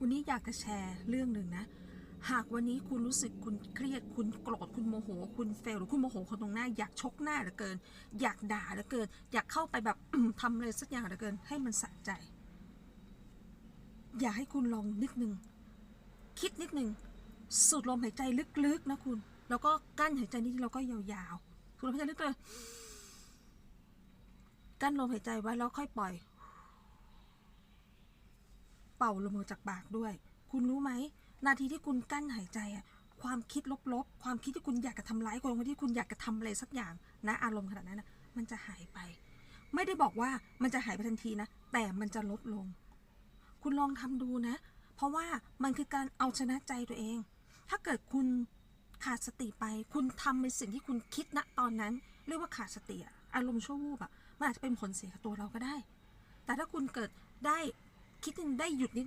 วันนี้อยากจะแชร์เรื่องหนึ่งนะ หากวันนี้คุณรู้สึกคุณเครียดคุณโกรธคุณโมโห คุณเฟลหรือคุณโมโหคนตรงหน้า อยากชกหน้าเหลือเกิน อยากด่าเหลือเกิน อยากเข้าไปแบบทำอะไรสักอย่างเหลือเกิน ให้มันสะใจ อยากให้คุณลองนิดนึง คิดนิดนึง สูดลมหายใจลึกๆนะคุณ แล้วก็กั้นหายใจนิดแล้วก็ยาวๆสูดลมหายใจลึกเลยกั้นลมหายใจไว้แล้วค่อยปล่อย เป่าลมออกจากปากด้วย คุณรู้ไหม นาทีที่คุณกั้นหายใจอะความคิดลบๆ ความคิดที่คุณอยากจะทำร้ายคนคนที่คุณอยากจะทำอะไรสักอย่างนะอารมณ์ขนาดนั้นนะมันจะหายไป ไม่ได้บอกว่ามันจะหายไปทันทีนะ แต่มันจะลดลง คุณลองทำดูนะ เพราะว่ามันคือการเอาชนะใจตัวเอง ถ้าเกิดคุณขาดสติไป คุณทำในสิ่งที่คุณคิดณตอนนั้น เรียกว่าขาดสติอะอารมณ์ชั่ววูบอะมันอาจจะเป็นผลเสียกับตัวเราก็ได้ แต่ถ้าคุณเกิดได้ คิดนึงได้หยุดนิดนึง